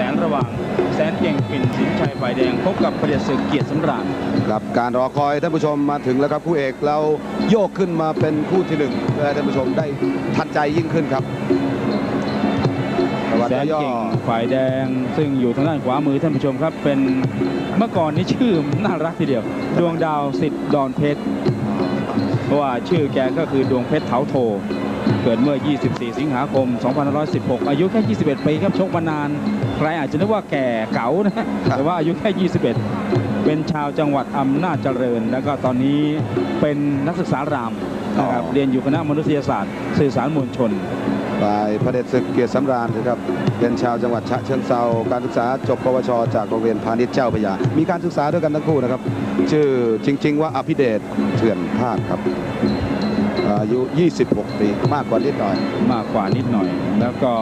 สนระหว่าง แสนเก่งปิ่นสินชัยฝ่ายแดง พบกับประเดชศึกเกียรติสำราญครับการรอคอยท่านผู้ชมมาถึงแล้วครับคู่เอกเราโยกขึ้นมาเป็นคู่ที่หนึ่งเพื่อให้ท่านผู้ชมได้ทันใจยิ่งขึ้นครับประวัติแสนย่อเก่งฝ่ายแดง ซึ่งอยู่ทางด้านขวามือท่านผู้ชมครับ เป็นเมื่อก่อนนี้ชื่อน่ารักทีเดียว ดวงดาวสิทธิ์ดอนเพชรเพราะว่าชื่อแกก็คือดวงเพชรเถาโท เกิดเมื่อ 24 สิงหาคม 2516 อายุแค่ 21 ปีครับชกมานาน ใครอาจจะนึกว่าแก่เก๋านะ แต่ว่าอายุแค่ 21 เป็นชาวจังหวัดอำนาจเจริญ แล้วก็ตอนนี้เป็นนักศึกษารามนะครับเรียนอยู่คณะมนุษยศาสตร์สื่อสารมวลชนฝ่ายพระเดชศึกเกียรติสำราญนะครับเป็นชาวจังหวัดฉะเชิงเซาการศึกษาจบปวช จากโรงเรียนพาณิชย์เจ้าพระยา มีการศึกษาด้วยกันทั้งคู่นะครับ ชื่อจริง ๆ ว่าอภิเดชเถื่อนภาคครับ อายุ 26 ปีมากกว่านิดหน่อย มากกว่านิดหน่อย แล้วก็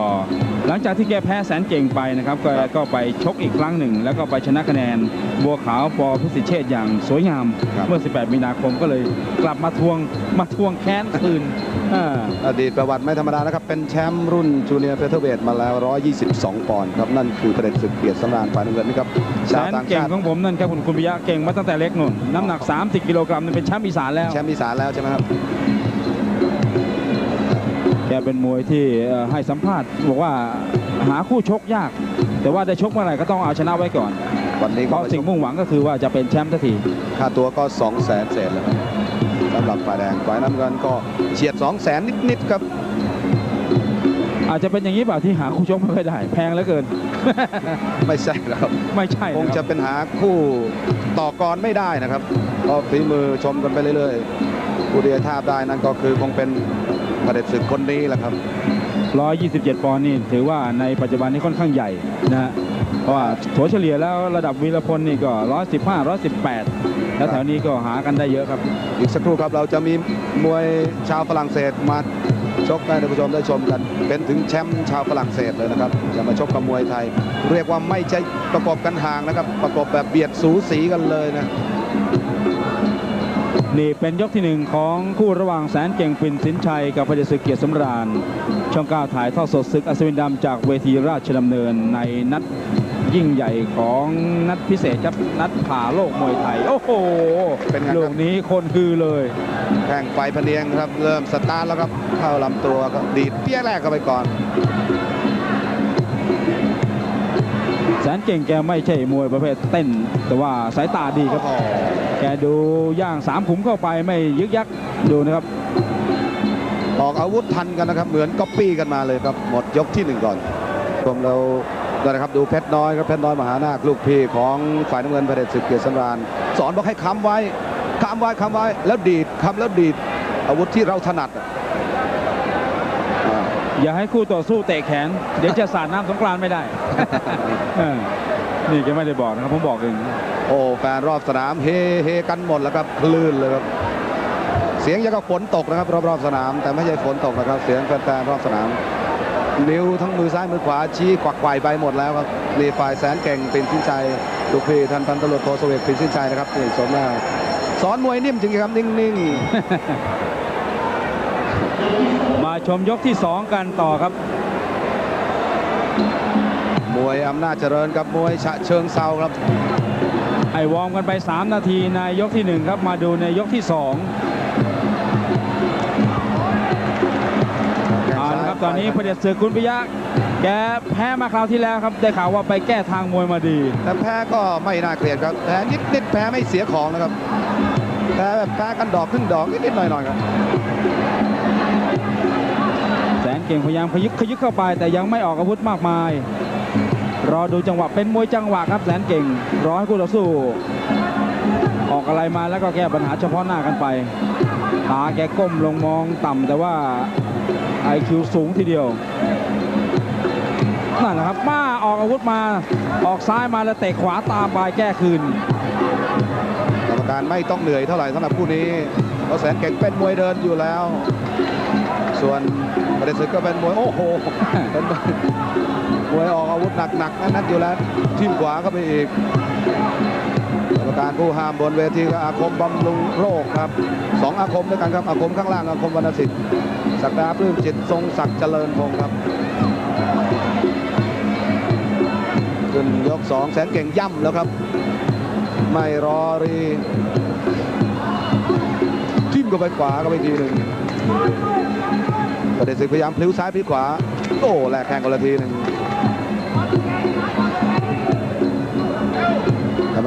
หลังจากที่แกแพ้แสนเก่งไปนะครับก็ครับก็ไปชกอีกครั้งหนึ่ง แล้วก็ไปชนะคะแนนบัวขาวปอพิสิทธิ์เชษฐ์อย่างสวยงามครับเมื่อ 18 มีนาคมก็เลยกลับมาทวงมาทวงแค้นคืนอ่าอดีตประวัติไม่ธรรมดานะครับ เป็นแชมป์รุ่นจูเนียร์เฟเธอร์เวทมาแล้ว 122 ปอนด์ครับ นั่นคือพระเดชศึกเกียรติสำราญฝ่ายน้ำเงินนะครับแสชาวนต่างเก่งชาติของผมนั่นครับคุณคุณปิยะเก่งมาตั้งแต่เล็กนุ่นน้ำหนัก 30 กิโลกรัมนี่เป็นแชมป์อีสานแล้วแชมป์อีสานแล้วใช่ไหมครับ แกเป็นมวยที่เอ่อให้สัมภาษณ์บอกว่าหาคู่ชกยาก แต่ว่าได้ชกเมื่อไหร่ก็ต้องเอาชนะไว้ก่อน วันนี้เพก็ราะมาชสิ่งกมุ่งหวังก็คือว่าจะเป็นแชมป์สักทีค่าตัวก็2 0 0แสนเศษแล้วครับสำหรับฝ่ายแดงฝ่ายน้ำเงินก็เฉียด 2 0 0แสนนิดๆครับ อาจจะเป็นอย่างนี้เปล่าที่หาคู่ชกไม่ค่อยได้ แพงเหลือเกิน ไม่ใช่แล้วครับไม่ใช่คงนะคจะรับเป็นหาคู่ต่อกรไม่ได้นะครับเพราะฝีมือชมกันไปเรื่อยๆผู้ที่จะทาบได้นั่นก็คือคงเป็น พระเดชศึกคนนี้แหละครับ 127 ปอนด์นี่ถือว่าในปัจจุบันนี้ค่อนข้างใหญ่นะฮะเพราะว่าถัวเฉลี่ยแล้วระดับวีรพลนี่ก็ 115 118 แล้วแถวนี้ก็หากันได้เยอะครับ อีกสักครู่ครับเราจะมีมวยชาวฝรั่งเศสมาชกให้ท่านผู้ชมได้ชมกัน เป็นถึงแชมป์ชาวฝรั่งเศสเลยนะครับจะมาชกกับมวยไทย เรียกว่าไม่ใช่ประกบกันห่างนะครับ ประกบแบบเบียดสูสีกันเลยนะ นี่เป็นยกที่หนึ่งของคู่ระหว่างแสนเก่งปิ่นสินชัยกับพระเดชศึกเกียรติสำราญ ช่องเก้าถ่ายทอดสดศึกอัศวินดำจากเวทีราชดำเนินในนัดยิ่งใหญ่ของนัดพิเศษครับนัดผ่าโลกมวยไทย โอ้โหเป็นไงครับ ลูกนี้คนคือเลย แข่งไฟพะเนียงครับ เริ่มสตาร์ทแล้วครับ เข้าลำตัวครับดีดเปี้ยแรกเข้าไปก่อน แสนเก่งแกไม่ใช่มวยประเภทเต้น แต่ว่าสายตาดีครับ แกดูย่างสามขุมเข้าไปไม่ยึกยักดูนะครับ ออกอาวุธทันกันนะครับ เหมือนก๊อปปี้กันมาเลยครับ หมดยกที่หนึ่งก่อนชมเราด้วยนะครับดูเพชรน้อยครับเพชรน้อยมหานาคลูกพี่ของฝ่ายน้ำเงินพระเดชศึกเกียรติสำราญสอนบอกให้ค้ำไว้ค้ำไว้ค้ำไว้ แล้วดีดค้ำแล้วดีดอาวุธที่เราถนัดอะอ่าอย่าให้คู่ต่อสู้เตะแขน เดี๋ยวจะสาดน้ำสงกรานต์ไม่ได้เออ นี่แกไม่ได้บอกนะครับผมบอกเองโอ้แฟนรอบสนามเฮเฮกันหมดแล้วครับคลื่นเลยครับเสียงยังกับฝนตกนะครับ รอบๆสนาม แต่ไม่ใช่ฝนตกนะครับ เสียงแฟนๆรอบสนาม นิ้วทั้งมือซ้ายมือขวาชี้กวักไกวไปหมดแล้วครับนี่ฝ่ายแสนเก่งเป็นสินใจลูกพี่ท่านพันตำรวจโทสเวกเป็นสินใจนะครับนี่สมหน้าสอนมวยนิ่มจริงๆครับนิ่งมาชมยกที่ 2 กันต่อครับๆ มวยอำนาจเจริญกับมวยฉะเชิงเซาครับไอวอร์มกันไป 3 นาทีในยกที่ 1 ครับมาดูในยกที่ 2เอาละครับตอนนี้พระเดชศึกคุณปิยะแกแพ้มาคราวที่แล้วครับได้ข่าวว่าไปแก้ทางมวยมาดี แต่แพ้ก็ไม่น่าเกลียดครับแพ้นิดๆแพ้ไม่เสียของนะครับแพ้แบบแพ้กันดอกครึ่งดอกนิดๆหน่อยๆครับแสนเก่งพยายามขยึกขยึกเข้าไปแต่ยังไม่ออกอาวุธมากมาย รอดูจังหวะเป็นมวยจังหวะครับแสนเก่งรอให้คู่ต่อสู้ ออกอะไรมาแล้วก็แก้ปัญหาเฉพาะหน้ากันไป ตาแกก้มลงมองต่ำแต่ว่าไอคิวสูงทีเดียวนั่นแหละครับมาออกอาวุธมาออกซ้ายมาแล้วเตะขวาตามไปแก้คืนกรรมการไม่ต้องเหนื่อยเท่าไหร่สำหรับคู่นี้เพราะแสนเก่งเป็นมวยเดินอยู่แล้ว ส่วนประเดชศึกก็เป็นมวยโอ้โหเป็น มวยออกอาวุธหนักๆนั่นอยู่แล้วทิ่มขวาเข้าไปอีกกรรมการผู้ห้ามบนเวทีก็อาคมบำรุงโรคครับสองอาคมด้วยกันครับอาคมข้างล่างอาคมวรรณสิทธิ์ศักดาปลื้มจิตทรงศักดิ์เจริญพงศ์ครับขึ้นยกสองแสนเก่งย่ำแล้วครับ ไม่รอรีทิ่มเข้าไปขวาก็ไปทีหนึ่งประเดศึกพยายามพลิ้วซ้ายพลิ้วขวา โอ้แลกแข่งกันละทีหนึ่ง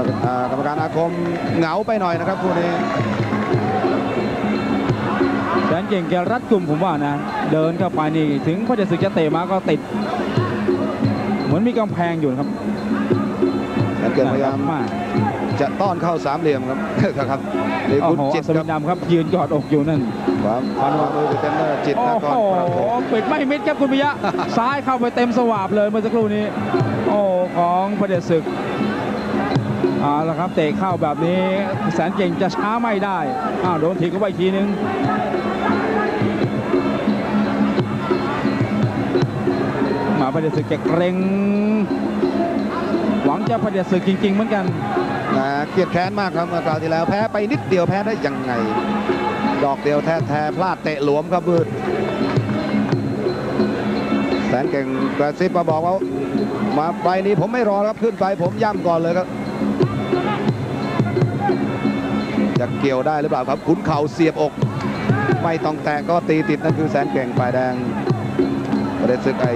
กรรมการอ่ากรรมการอาคมเหงาไปหน่อยนะครับคู่นี้แสนเก่งแกรัดกลุ่มผมว่านะ เดินเข้าไปนี่ถึงพระเดชศึกจะเตะมาก็ติด เหมือนมีกำแพงอยู่นะครับแสนเก่งพยายามมากจะต้อนเข้าสามเหลี่ยมครับครับนี่โอ้คุณโหจิอัตศควิรับนดำครับ ยืนกอดอกอยู่นั่นความความมือเป็นเทรนเนอร์จิตโอ้นครโหปฐมปิดไม่มิดครับคุณปิยะ ซ้ายเข้าไปเต็มสวาบเลยเมื่อสักครู่นี้ โอ้ของพระเดชศึก เอาละครับเตะเข้าแบบนี้แสนเก่งจะช้าไม่ได้อ้าวโดนถีบเข้าไปอีกทีนึงมาพระเดศึกแกเกรงหวังจะพระเดศึกจริง ๆ เหมือนกันนะเกลียดแค้นมากครับเมื่อคราวที่แล้วแพ้ไปนิดเดียวแพ้ได้ยังไง ดอกเดียวแท้แท้ๆพลาดเตะหลวมครับบืดแสนเก่งกระซิบมาบอกว่ามาไปนี้ผมไม่รอครับขึ้นไปผมย่ำก่อนเลยครับ จะเกี่ยวได้หรือเปล่าครับขุนเข่าเสียบอก ไม่ต้องแตะก็ตีติดนั่นคือแสนเก่งฝ่ายแดงประเด็นศึกไอ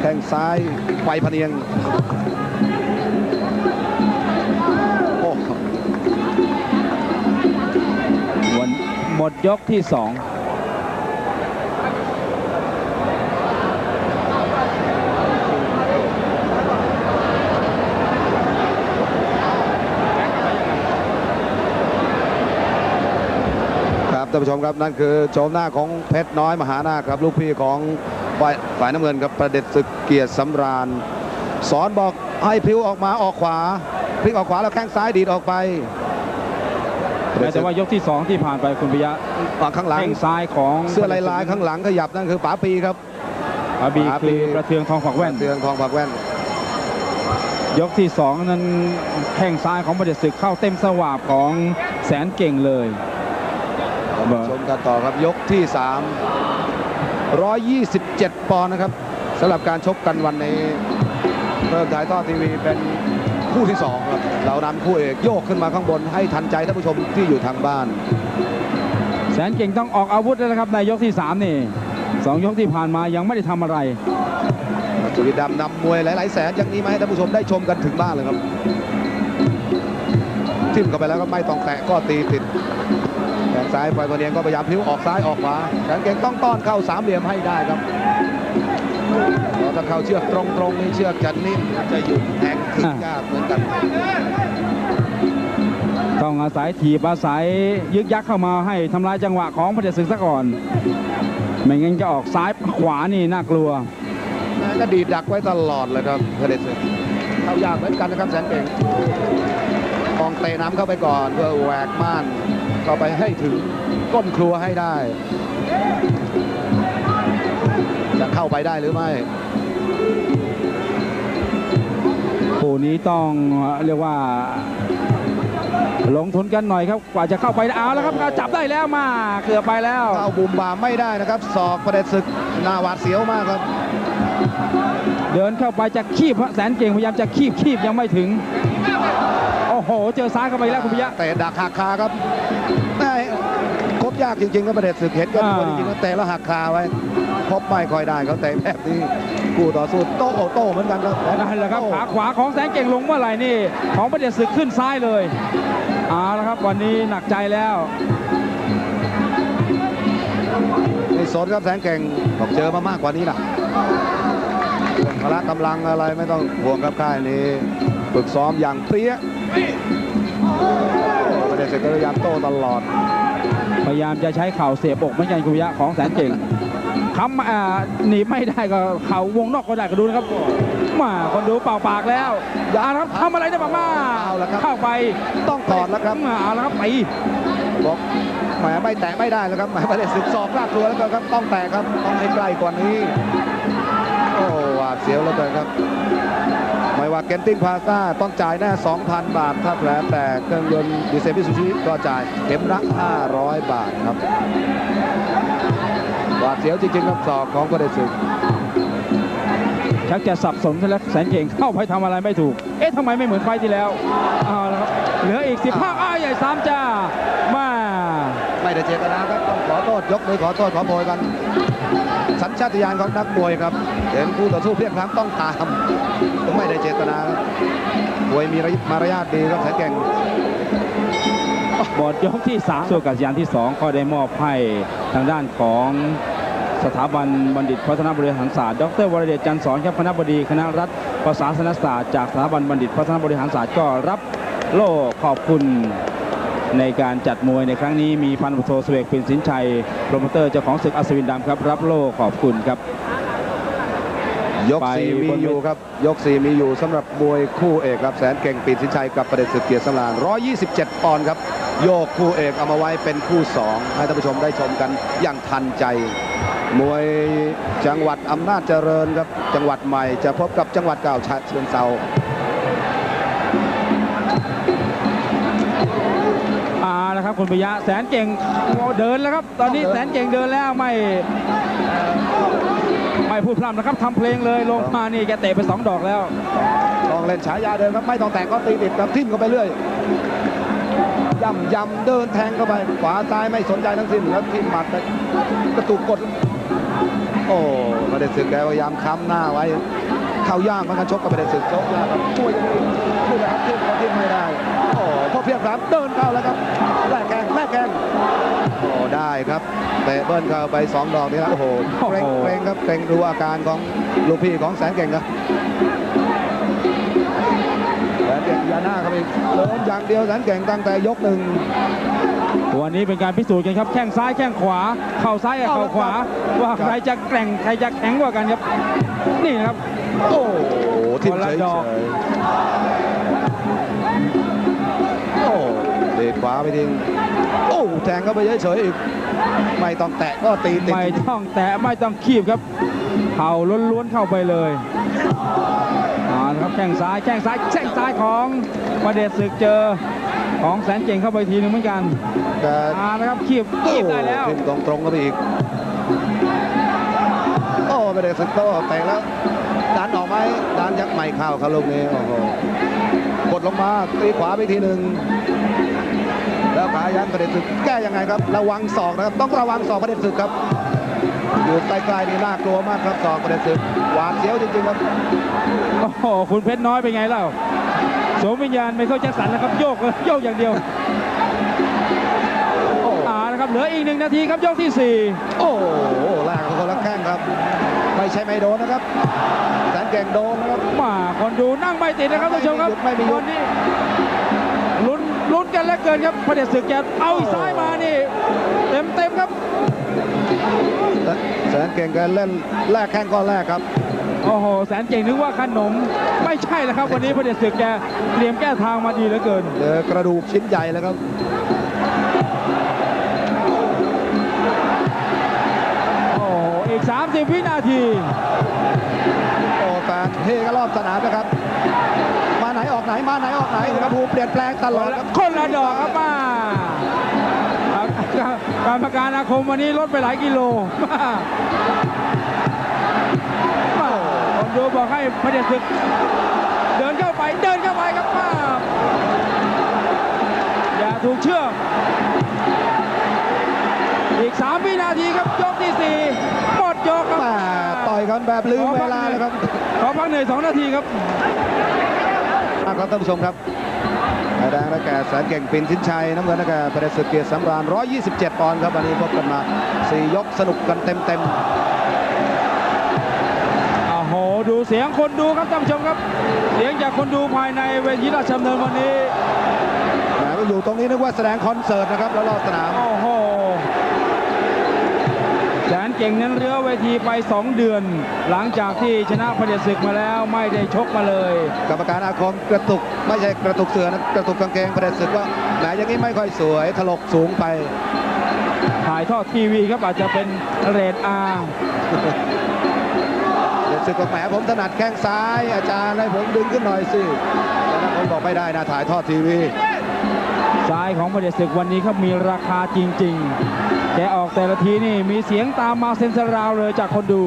แข้งซ้ายไฟพเนียงโอ้วันหมดยกที่สอง ท่านผู้ชมครับนั่นคือโฉมหน้าของเพชรน้อยมหานาคครับลูกพี่ของฝ่ายฝ่ายน้ำเงินครับประเด็จศึกเกียรติสำราญ สอนบอกให้พลิ้วออกมาออกขวาพลิกออกขวาแล้วแข้งซ้ายดีดออกไปแม้แต่ว่ายกที่สองที่ผ่านไปคุณปิยะฝั่งข้างหลังแข้งซ้ายของเสื้อลายลายๆข้างหลังขยับนั่นคือป๋าปีครับอาบีป๋าปีคือประเทืองทองฝักแว่นเตืองทองผักแว่น ยกที่สองนั้นแข้งซ้ายของประเดชศึกเข้าเต็มสวาบของแสนเก่งเลย ชมกันต่อครับยกที่ 3 127 ปอนด์นะครับสำหรับการชกกันวันนี้เริ่มถ่ายทอดทีวีเป็นคู่ที่2ครับเรานำคู่เอกโยกขึ้นมาข้างบนให้ทันใจท่านผู้ชมที่อยู่ทางบ้าน แสนเก่งต้องออกอาวุธแล้วนะครับในยกที่สามนี่สองยกที่ผ่านมายังไม่ได้ทำอะไรสุริดำนำมวยหลาย ๆ แสนอย่างนี้มาให้ท่านผู้ชมได้ชมกันถึงบ้านเลยครับ ทิ่มเข้าไปแล้วก็ไม่ต้องแตะก็ตีติดแขน ซ้ายไฟพเนียงก็พยายามพลิ้วออกซ้ายออกขวาแขนเก่งต้องต้อนเข้าสามเหลี่ยมให้ได้ครับเพราะถ้าเข้าเชือกตรงๆนี่เชือกจะนิ่มจะหยุดแทงถึงยากเหมือนกันต้องอาศัยถีบอาศัยยึกยักเข้ามาให้ทำลายจังหวะของประเดชศึกซะก่อนไม่งั้นจะออกซ้ายขวานี่น่ากลัวก็ดีดดักไว้ตลอดเลยครับพระเดชศึกเข้ายากเหมือนกันนะครับแสนเก่งมองเตะน้ำเข้าไปก่อนเพื่อแหวกม่าน เข้าไปให้ถึงก้นครัวให้ได้ จะเข้าไปได้หรือไม่คู่นี้ต้องเรียกว่า ลงทุนกันหน่อยครับกว่าจะเข้าไปเอาแล้วครับจับได้แล้วมาเกือบไปแล้วเข้าบุมบามไม่ได้นะครับศอกประเดชศึกหน้าหวาดเสียวมากครับ เดินเข้าไปจะคีบพระแสนเก่งพยายามจะคีบคีบยังไม่ถึงโอ้โห เจอซ้ายเข้าไปแล้วคุณพิยะเตะดักหักคาครับ ได้ครบยากจริงๆครับประเดชศึกเห็นกันตัวอ่าจริงๆแล้วเตะแล้วหักคาไว้ครบไม่ค่อยได้เขาเตะแบบนี้คู่ต่อสู้โต้โต้เหมือนกันครับนั่นแหละครับขาขวาของแสนเก่งลงเมื่อไหร่นี่ ของประเดี๋ยวศึกขึ้นซ้ายเลยเอาละครับวันนี้หนักใจแล้วไม่สนครับแสงเก่งบอกเจอมามากกว่านี้นะเรื่องพละกำลังอะไรไม่ต้องห่วงครับค่ายนี้ ฝึกซ้อมอย่างเปรี้ยประ เดชศึกก็พยายามโต้ตลอด พยายามจะใช้เข่าเสียบอกเหมือนกันคุณพิยะของแสนเก่งคำอ่าหนีไม่ได้ก็เข่าวงนอกก็ได้ก็ดูนะครับมาคนดูเป่าปากแล้วอย่าครับทำอะไรได้บ้างมาเอาละครับเข้าไปต้องถอดแล้วครับมาเอาละครับไปบอกแหมไม่แตะไม่ได้แล้วครับแหมประเดชศึกสอกลากตัวแล้วก็ครับต้องแตะครับต้องให้ใกล้กว่านี้โอ้หวาดเสียวแล้วเลยครับไม่ ว่าเกนติ้งพาซ่าต้องจ่ายแน่ 2,000 บาท ถ้าแผลแตกเครื่องยนต์ดีเซลพิสุชิก็จ่ายเข็มละ500 บาทครับหวาดเสียวจริงๆครับศอกของประเดชศึกชักจะสับสนซะแล้วแสนเก่งเข้าไปทำอะไรไม่ถูก เอ๊ะทำไมไม่เหมือนไฟล์ที่แล้วเอาละครับเหลืออีกสิบห้าอ้าวใหญ่สามจ้ามาไม่ได้เจตนาครับต้องขอโทษยกมือขอโทษขอโพยกัน สัญชาตญาณของนักมวยครับเห็นคู่ต่อสู้เพียงครั้งต้องตามไม่ได้เจตนาครับมวยมีมารยาทดีครับแสนเก่งบอดยกที่3ส่วนกัศยานที่ 2 ก็ได้มอบให้ทางด้านของสถาบันบัณฑิตพัฒนาบริหารศาสตร์ ดรวรเดชจันทร์สอนครับคณะบดีคณะรัฐประศาสนศาสตร์จากสถาบันบัณฑิตพัฒนาบริหารศาสตร์ก็รับโล่ขอบคุณ ในการจัดมวยในครั้งนี้มีพันธุ์โทสเวกปินสินชัยโปรโมเตอร์เจ้าของศึกอัศวินดำครับรับโล่ขอบคุณครับยกไปสี่มีบนเวทีอยู่ครับ ยกสี่มีอยู่สำหรับมวยคู่เอกครับแสนเก่งปีนสินชัยกับประเด็นศึกเกียรติสำราญ127 ปอนด์ครับ โยกคู่เอกเอามาไว้เป็นคู่สองให้ท่านผู้ชมได้ชมกันอย่างทันใจ มวยจังหวัดอำนาจเจริญครับ จังหวัดใหม่จะพบกับจังหวัดเก่าฉะเชิงเซา ครับคุณปิยะแสนเก่งเดินแล้วครับ ตอนนี้แสนเก่งเดินแล้วไม่ไม่พูดพร่ำนะครับทำเพลงเลยลงมานี่แกเตะไปสองดอกแล้วต้องเล่นฉายาเดิมครับไม่ต้องแต่งก็ตีติดครับทิ่มเข้าไปเรื่อยย่ำย่ำเดินแทงเข้าไปขวาซ้ายไม่สนใจทั้งสิ้นแล้วทิ่มหมัดไปกระตุกกด โอ้ประเด็นศึกแกพยายามค้ำหน้าไว้เข้าย่างมันกันชกกับประเด็นศึกชกยากช่วยกันดีช่วยนะครับทิ่มเขาทิ่มไม่ได้ พอเพียงครับเดินเข้าแล้วครับแลกแข้งแลกแข้งโอ้ได้ครับเตะเบิ้ลเข้าไปสองดอกนี่แล้วโอ้โหเกรงเกรงครับเกรงดูอาการของลูกพี่ของแสนเก่งครับแสนเก่งยาหน้าครับอีกเดินอย่างเดียวแสนเก่งตั้งแต่ยกหนึ่งวันนี้เป็นการพิสูจน์กันครับแข้งซ้ายแข้งขวา เข่าซ้ายกับเข่าขวา ว่าใครจะแกร่งใครจะแข็งกว่ากันครับ นี่ครับ โอ้โหทิ่มคนเฉย ขวาไปทิ้งโอ้แทงเข้าไปเฉยๆอีก ไม่ต้องแตะก็ตีติดไม่ต้องแตะไม่ต้องคีบครับเข่าล้วนๆเข้าไปเลยเอาละครับแข้งซ้ายแข้งซ้ายแข้งซ้ายของประเดชศึกเจอของแสนเก่งเข้าไปทีนึงเหมือนกันแต่เอาละครับคีบคีบได้แล้วทิ่มตรงๆเข้าไปอีกโอ้ไปเด็กสกโตเตะแล้วดันออกไหมดันยักษ์ใหม่เข้าครับลูกนี้โอ้โหกดลงมาตีขวาไปทีหนึ่งแล้วขายันประเด็นศึกแก้ยังไงครับ ระวังศอกนะครับ ต้องระวังศอกประเด็นศึกครับ อยู่ใกล้ๆนี่น่ากลัวมากครับศอกประเด็นศึก หวาดเสียวจริงๆครับ โอ้โห คุณเพชรน้อยเป็นไงเล่าสวมวิญญาณไมเคิลแจ็คสันแล้วครับ โยกเลยโยกอย่างเดียวโอ้อ่านะครับเหลืออีกหนึ่งนาทีครับยกที่สี่โอ้โหแลกกับคนละแข้งครับ ไม่ใช่ไม่โดนนะครับแสนเก่งโดนนะครับมาคนดูนั่งไม่ติดนะครับท่านผู้ชมครับไม่มีหยุดคนนี้ ลุ้นลุ้นกันเหลือเกินครับพระเดชศึกแกเอาอีกซ้ายมานี่ เต็มเต็มๆครับแสนเก่งแกเล่นแลกแข้งก็แลกครับโอ้โหแสนเก่งนึกว่าขนมไม่ใช่แล้วครับ วันนี้พระเดชศึกแกเตรียมแก้ทางมาดีเหลือเกินเจอกระดูกชิ้นใหญ่แล้วครับโอ้โหอีก 30 วินาทีโอ้แฟนเฮกันรอบสนามนะครับมา ไหนออกไหนมาไหนออกไหนครับภูเปลี่ยนแปลงตลอดครับคนละดอกครับมาอ่ากรรมการอาคมวันนี้ลดไปหลายกิโลมามาคนดูบอกให้พระเดชศึก เดินเข้าไปเดินเข้าไปครับมาอย่าถูกเชือกอีก 3 วินาทีครับยกที่ 4 หมดยกครับแม่ต่อยกันแบบลืมเวลาเลยครับ ขอพักเหนื่อย2นาทีครับ อะครับท่านผู้ชมครับฝ่ายแดงได้แก่แสนเก่งปินสินชัยน้ำเงินได้แก่ประเดชศึกเกียรติสำราญ 127 ปอนด์ครับวันนี้พบกันมา 4 ยกสนุกกันเต็มโอ้โห ดูเสียงคนดูครับท่านผู้ชมครับ เสียงจากคนดูภายในเวทีราชดำเนินวันนี้ๆแหมไปอยู่ตรงนี้นึกว่าแสดงคอนเสิร์ตนะครับแล้วรอบสนามโอ้โห แสนเก่งนั้นเรือเวทีไป 2 เดือน หลังจากที่ชนะพระเดชศึกมาแล้วไม่ได้ชกมาเลย กรรมการอาคมกระตุกไม่ใช่กระตุกเสือนะกระตุกกางเกงประเด็นศึกว่าแหมอย่างนี้ไม่ค่อยสวยถลกสูงไป ถ่ายทอดทีวีครับอาจจะเป็นเรทอาเด็กศึกบอกแหมผมถนัดแข้งซ้าย อาจารย์ให้ผมดึงขึ้นหน่อยสิแต่นั้นผมบอกไม่ได้นะถ่ายทอดทีวีซ้ายของพระเดชศึกวันนี้ครับมีราคาจริง ๆ แกออกแต่ละทีนี่มีเสียงตามมาเซ็นสราวเลยจากคนดู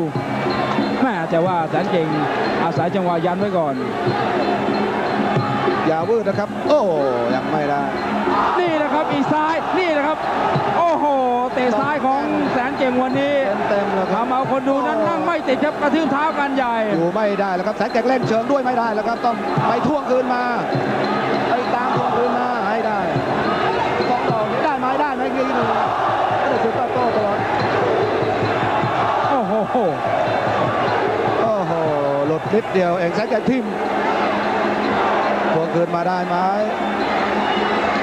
แม่แต่ว่าแสนเก่งอาศัยจังหวะยันไว้ก่อน อย่าวืดนะครับ โอ้ยังไม่ได้ นี่นะครับอีกซ้ายนี่นะครับ โอ้โหเตะซ้ายของแสนเก่งวันนี้เต็มๆแล้วครับทำเอาคนดูนั้นนั่งไม่ติดครับกระทืบเท้ากันใหญ่อยู่ไม่ได้แล้วครับแสนแกกเล่นเชิงด้วยไม่ได้แล้วครับต้องไปท่วงคืนมา นิดเดียวเองแสนแกกทิมทวงคืนมาได้ไหม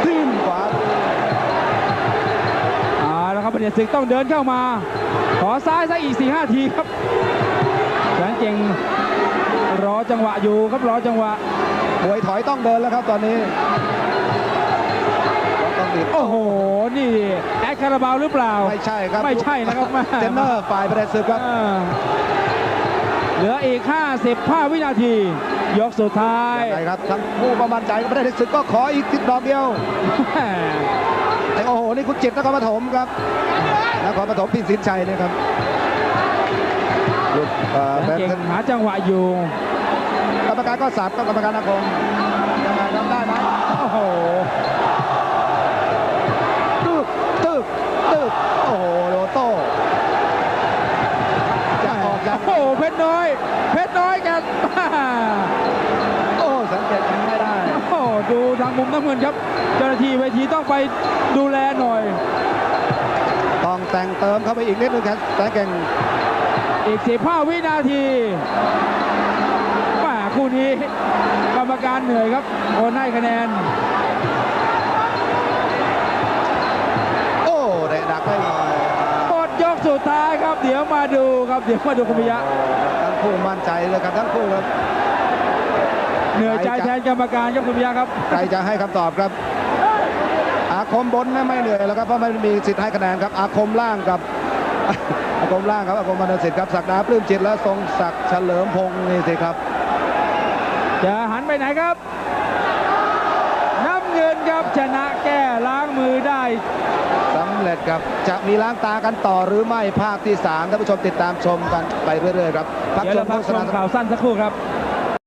ทิมขวาเอาแล้วครับประเด็นศึกต้องเดินเข้ามา ขอซ้ายซะอีก4ีห้าทีครับแสนเก่งรอจังหวะอยู่ครับรอจังหวะมวยถอยต้องเดินแล้วครับตอนนี้ต้องดิดโอ้โห นี่แอดคาราบาวหรือเปล่า ไม่ใช่ครับ ไม่ใช่นะครับแม่เจนเนอร์ฝ่ายประเด็นศึกครับ เออเหลืออีก 55 วินาที ยกสุดท้ายยังไงครับทั้งผู้ประมาณใจกับประเด็นศึกก็ขออีกติดดอกเดียวแม่ไอ้โอ้โห นี่คุณจิตนครปฐมครับนครปฐมพี่สินชัยเนี่ยครับหยุดเอ่อแสนแบบเก่งหาจังหวะอยู่กรรมการก็สับก็กรรมการนักคมยังไงทำได้ไหมโอ้โห ตึกตึกตึกโอ้โหโรโต้จะออกยัง โอ้โหเพชรน้อย เพชรน้อยกันโอ้สังเกตยังไม่ได้โอ้โหดูทางมุมน้ำเงินครับ เจ้าหน้าที่เวทีต้องไปดูแลหน่อย ต้องแต่งเติมเข้าไปอีกนิดนึงครับแต่เก่งอีก 15 วินาทีแม่คู่นี้กรรมการเหนื่อยครับโอนให้คะแนน ดยกสุดท้ายครับ เดี๋ยวมาดูครับเดี๋ยวมาดูคุณพิยะทั้งคู่มั่นใจเลยครับทั้งคู่ครับเหนื่อยใจแทนกรรมการครับคุณพิยะครับใครจะให้คำตอบครับ อาคมบนนะไม่เหนื่อยแล้วครับเพราะไม่มีสิทธิ์ให้คะแนนครับ อาคมล่างกับอาคมล่างครับอาคมบรรณสิทธิ์ครับศักดาปลื้มจิตและทรงศักดิ์เฉลิมพงศ์นี่สิครับจะหันไปไหนครับน้ำเงินครั บชนะแก้ล้างมือได้สำเร็จครับจะมีล้างตากันต่อหรือไม่ภาคที่3ท่านผู้ชมติดตามชมกันไปเรื่อยๆครับพักเดี๋ยวชเรามพัโฆกษชณามข่าวสั้นสักครู่ครับค